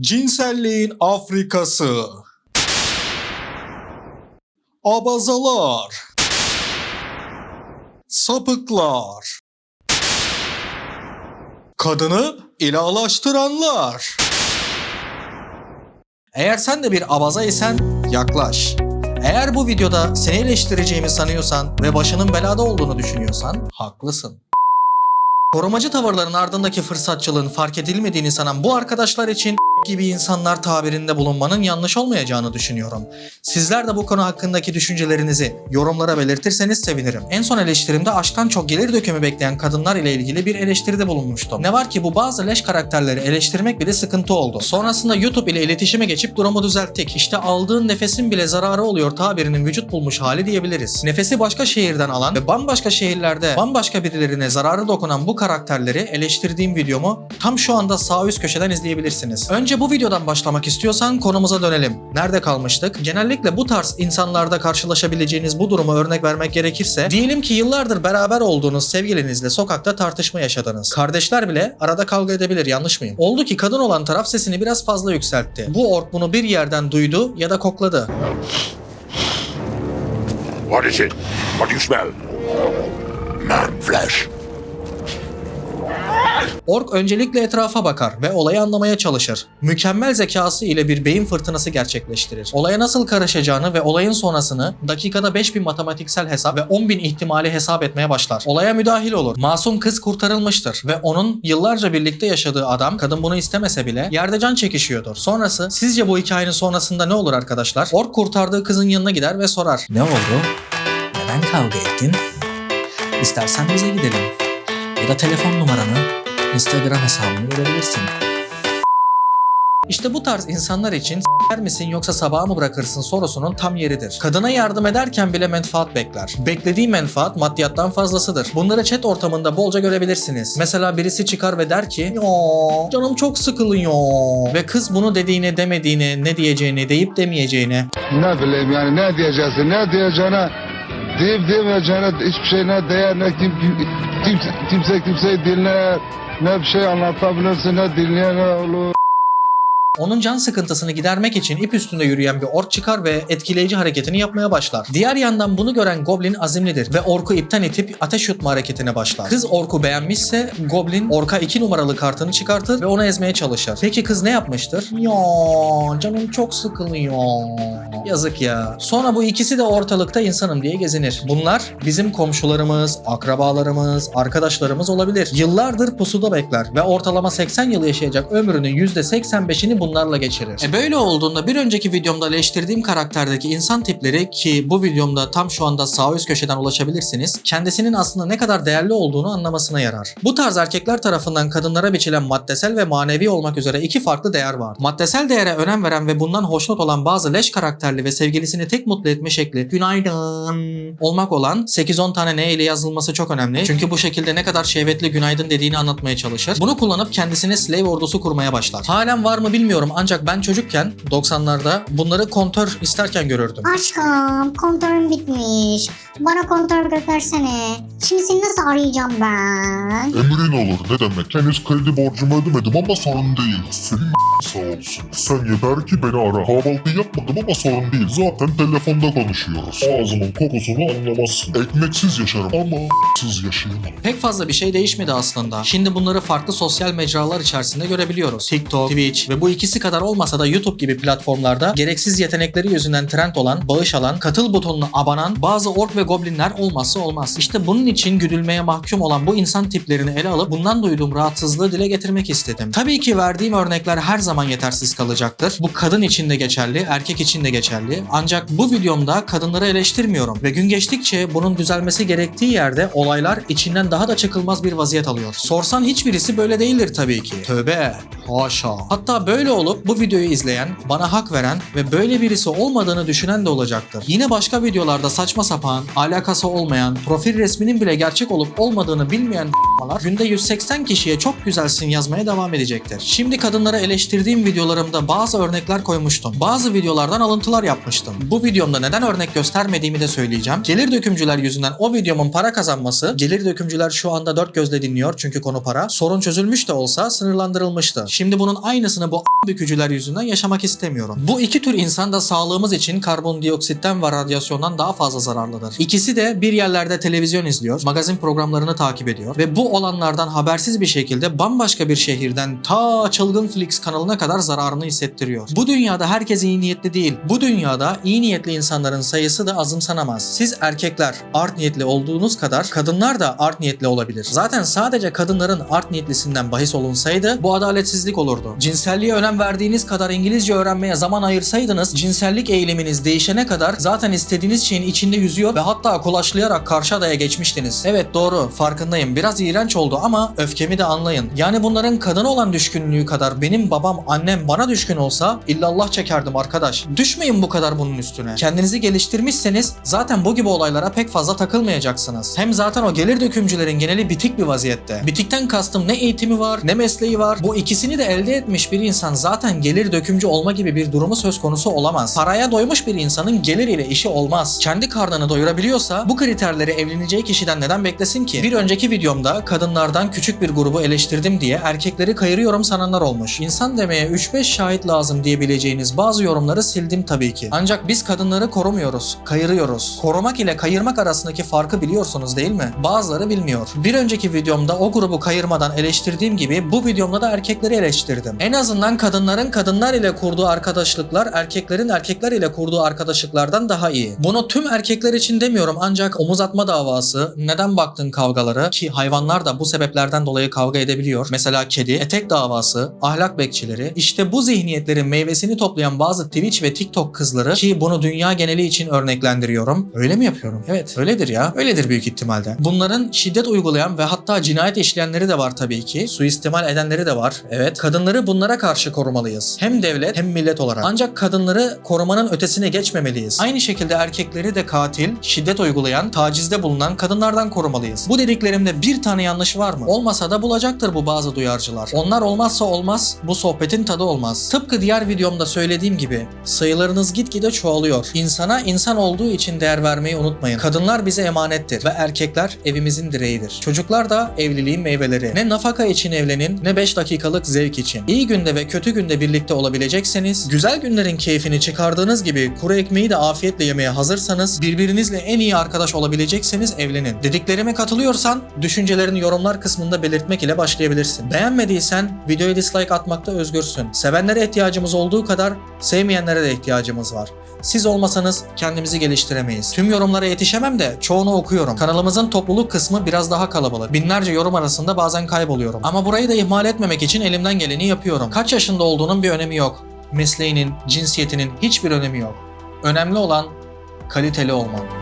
Cinselliğin Afrikası. Abazalar. Sapıklar. Kadını ilahlaştıranlar. Eğer sen de bir abaza isen yaklaş. Eğer bu videoda seni eleştireceğimi sanıyorsan ve başının belada olduğunu düşünüyorsan haklısın. Korumacı tavırların ardındaki fırsatçılığın fark edilmediğini sanan bu arkadaşlar için gibi insanlar tabirinde bulunmanın yanlış olmayacağını düşünüyorum. Sizler de bu konu hakkındaki düşüncelerinizi yorumlara belirtirseniz sevinirim. En son eleştirimde aşktan çok gelir dökümü bekleyen kadınlar ile ilgili bir eleştiride bulunmuştum. Ne var ki bu bazı leş karakterleri eleştirmek bile sıkıntı oldu. Sonrasında YouTube ile iletişime geçip durumu düzelttik. İşte aldığın nefesin bile zararı oluyor tabirinin vücut bulmuş hali diyebiliriz. Nefesi başka şehirden alan ve bambaşka şehirlerde bambaşka birilerine zararı dokunan bu karakterleri eleştirdiğim videomu tam şu anda sağ üst köşeden izleyebilirsiniz. Önce bu videodan başlamak istiyorsan konumuza dönelim. Nerede kalmıştık? Genellikle bu tarz insanlarda karşılaşabileceğiniz bu durumu örnek vermek gerekirse diyelim ki yıllardır beraber olduğunuz sevgilinizle sokakta tartışma yaşadınız. Kardeşler bile arada kavga edebilir yanlış mıyım? Oldu ki kadın olan taraf sesini biraz fazla yükseltti. Bu ork bunu bir yerden duydu ya da kokladı. What is it? What do you smell? Man flesh. Ork öncelikle etrafa bakar ve olayı anlamaya çalışır. Mükemmel zekası ile bir beyin fırtınası gerçekleştirir. Olaya nasıl karışacağını ve olayın sonrasını dakikada 5000 matematiksel hesap ve 10.000 ihtimali hesap etmeye başlar. Olaya müdahil olur. Masum kız kurtarılmıştır ve onun yıllarca birlikte yaşadığı adam, kadın bunu istemese bile yerde can çekişiyordur. Sonrası, sizce bu hikayenin sonrasında ne olur arkadaşlar? Ork kurtardığı kızın yanına gider ve sorar. Ne oldu? Neden kavga ettin? İstersen bize gidelim. Ya da telefon numaranı, Instagram hesabını verebilirsin. İşte bu tarz insanlar için s**er misin yoksa sabaha mı bırakırsın sorusunun tam yeridir. Kadına yardım ederken bile menfaat bekler. Beklediği menfaat maddiyattan fazlasıdır. Bunları chat ortamında bolca görebilirsiniz. Mesela birisi çıkar ve der ki ya canım çok sıkılıyor. Ve kız bunu dediğine demediğine ne diyeceğini deyip demeyeceğine Ne bileyim yani ne diyeceksin ne diyeceğine deyip demeyeceğine hiçbir şey ne değer ne kim, kim, kimse, kimse kimseyi dinler ne bir şey anlatabilirsin ne dinleyen ne olur. Onun can sıkıntısını gidermek için ip üstünde yürüyen bir ork çıkar ve etkileyici hareketini yapmaya başlar. Diğer yandan bunu gören Goblin azimlidir ve orku ipten itip ateş yutma hareketine başlar. Kız orku beğenmişse Goblin orka 2 numaralı kartını çıkartır ve onu ezmeye çalışır. Peki kız ne yapmıştır? Ya canım çok sıkılıyor. Yazık ya. Sonra bu ikisi de ortalıkta insanım diye gezinir. Bunlar bizim komşularımız, akrabalarımız, arkadaşlarımız olabilir. Yıllardır pusuda bekler ve ortalama 80 yıl yaşayacak ömrünün %85'ini bunlarla geçirir. E böyle olduğunda bir önceki videomda eleştirdiğim karakterdeki insan tipleri ki bu videomda tam şu anda sağ üst köşeden ulaşabilirsiniz. Kendisinin aslında ne kadar değerli olduğunu anlamasına yarar. Bu tarz erkekler tarafından kadınlara biçilen maddesel ve manevi olmak üzere iki farklı değer var. Maddesel değere önem veren ve bundan hoşnut olan bazı leş karakterli ve sevgilisini tek mutlu etme şekli günaydın olmak olan 8-10 tane ne ile yazılması çok önemli. Çünkü bu şekilde ne kadar şehvetli günaydın dediğini anlatmaya çalışır. Bunu kullanıp kendisine slave ordusu kurmaya başlar. Halen var mı bilmiyorum ancak ben çocukken 90'larda bunları kontör isterken görürdüm. Aşkım kontörüm bitmiş. Bana kontör göndersene. Şimdi seni nasıl arayacağım ben? Emrin olur ne demek. Henüz kredi borcumu ödemedim ama sorun değil. Senin sağ olsun. Sen yeter ki beni ara. Kahvaltı yapmadım ama sorun değil. Zaten telefonda konuşuyoruz. Ağzımın kokusunu anlamazsın. Ekmeksiz yaşarım ama sız yaşayamam. Pek fazla bir şey değişmedi aslında. Şimdi bunları farklı sosyal mecralar içerisinde görebiliyoruz. TikTok, Twitch ve bu ikisi kadar olmasa da YouTube gibi platformlarda gereksiz yetenekleri yüzünden trend olan, bağış alan, katıl butonuna abanan bazı ork ve goblinler olmazsa olmaz. İşte bunun için güdülmeye mahkum olan bu insan tiplerini ele alıp bundan duyduğum rahatsızlığı dile getirmek istedim. Tabii ki verdiğim örnekler her zaman yetersiz kalacaktır. Bu kadın için de geçerli, erkek için de geçerli. Ancak bu videomda kadınları eleştirmiyorum ve gün geçtikçe bunun düzelmesi gerektiği yerde olaylar içinden daha da çıkılmaz bir vaziyet alıyor. Sorsan hiçbirisi böyle değildir tabii ki. Tövbe, haşa. Hatta böyle olup bu videoyu izleyen, bana hak veren ve böyle birisi olmadığını düşünen de olacaktır. Yine başka videolarda saçma sapan, alakası olmayan, profil resminin bile gerçek olup olmadığını bilmeyen malar günde 180 kişiye çok güzelsin yazmaya devam edecektir. Şimdi kadınları eleştirdiğim videolarımda bazı örnekler koymuştum. Bazı videolardan alıntılar yapmıştım. Bu videomda neden örnek göstermediğimi de söyleyeceğim. Gelir dökümcüler yüzünden o videomun para kazanması, gelir dökümcüler şu anda dört gözle dinliyor çünkü konu para. Sorun çözülmüş de olsa sınırlandırılmıştı. Şimdi bunun aynısını bu bükücüler yüzünden yaşamak istemiyorum. Bu iki tür insan da sağlığımız için karbondioksitten ve radyasyondan daha fazla zararlıdır. İkisi de bir yerlerde televizyon izliyor, magazin programlarını takip ediyor ve bu olanlardan habersiz bir şekilde bambaşka bir şehirden ta Çılgın Flix kanalına kadar zararını hissettiriyor. Bu dünyada herkes iyi niyetli değil. Bu dünyada iyi niyetli insanların sayısı da azımsanamaz. Siz erkekler art niyetli olduğunuz kadar kadınlar da art niyetli olabilir. Zaten sadece kadınların art niyetlisinden bahis olunsaydı bu adaletsizlik olurdu. Cinselliğe önem verdiğiniz kadar İngilizce öğrenmeye zaman ayırsaydınız cinsellik eğiliminiz değişene kadar zaten istediğiniz şeyin içinde yüzüyor ve hatta kulaçlayarak karşı adaya geçmiştiniz. Evet doğru farkındayım biraz iğrenç oldu ama öfkemi de anlayın. Yani bunların kadına olan düşkünlüğü kadar benim babam annem bana düşkün olsa illallah çekerdim arkadaş. Düşmeyin bu kadar bunun üstüne. Kendinizi geliştirmişseniz zaten bu gibi olaylara pek fazla takılmayacaksınız. Hem zaten o gelir dökümcülerin geneli bitik bir vaziyette. Bitikten kastım ne eğitimi var ne mesleği var. Bu ikisini de elde etmiş bir insan zaten gelir dökümcü olma gibi bir durumu söz konusu olamaz. Paraya doymuş bir insanın gelir ile işi olmaz. Kendi karnını doyurabiliyorsa bu kriterleri evleneceği kişiden neden beklesin ki? Bir önceki videomda kadınlardan küçük bir grubu eleştirdim diye erkekleri kayırıyorum sananlar olmuş. İnsan demeye 3-5 şahit lazım diyebileceğiniz bazı yorumları sildim tabii ki. Ancak biz kadınları korumuyoruz, kayırıyoruz. Korumak ile kayırmak arasındaki farkı biliyorsunuz değil mi? Bazıları bilmiyor. Bir önceki videomda o grubu kayırmadan eleştirdiğim gibi bu videomda da erkekleri eleştirdim. En azından kadınların kadınlar ile kurduğu arkadaşlıklar erkeklerin erkekler ile kurduğu arkadaşlıklardan daha iyi. Bunu tüm erkekler için demiyorum ancak omuz atma davası, neden baktın kavgaları ki hayvanlar da bu sebeplerden dolayı kavga edebiliyor. Mesela kedi, etek davası, ahlak bekçileri. İşte bu zihniyetlerin meyvesini toplayan bazı Twitch ve TikTok kızları ki bunu dünya geneli için örneklendiriyorum. Öyle mi yapıyorum? Evet öyledir ya. Öyledir büyük ihtimalle. Bunların şiddet uygulayan ve hatta cinayet işleyenleri de var tabii ki. Suistimal edenleri de var. Evet. Kadınları bunlara karşı korumalıyız. Hem devlet hem millet olarak. Ancak kadınları korumanın ötesine geçmemeliyiz. Aynı şekilde erkekleri de katil, şiddet uygulayan, tacizde bulunan kadınlardan korumalıyız. Bu dediklerimde bir tane yanlış var mı? Olmasa da bulacaktır bu bazı duyarcılar. Onlar olmazsa olmaz, bu sohbetin tadı olmaz. Tıpkı diğer videomda söylediğim gibi sayılarınız gitgide çoğalıyor. İnsana insan olduğu için değer vermeyi unutmayın. Kadınlar bize emanettir ve erkekler evimizin direğidir. Çocuklar da evliliğin meyveleri. Ne nafaka için evlenin ne 5 dakikalık zevk için. İyi günde ve kötü günde birlikte olabilecekseniz, güzel günlerin keyfini çıkardığınız gibi kuru ekmeği de afiyetle yemeye hazırsanız, birbirinizle en iyi arkadaş olabilecekseniz evlenin. Dediklerime katılıyorsan düşüncelerini yorumlar kısmında belirtmek ile başlayabilirsin. Beğenmediysen videoya dislike atmakta özgürsün. Sevenlere ihtiyacımız olduğu kadar sevmeyenlere de ihtiyacımız var. Siz olmasanız kendimizi geliştiremeyiz. Tüm yorumlara yetişemem de çoğunu okuyorum. Kanalımızın topluluk kısmı biraz daha kalabalık. Binlerce yorum arasında bazen kayboluyorum. Ama burayı da ihmal etmemek için elimden geleni yapıyorum. Kaç yaşında olduğunun bir önemi yok. Mesleğinin, cinsiyetinin hiçbir önemi yok. Önemli olan kaliteli olman.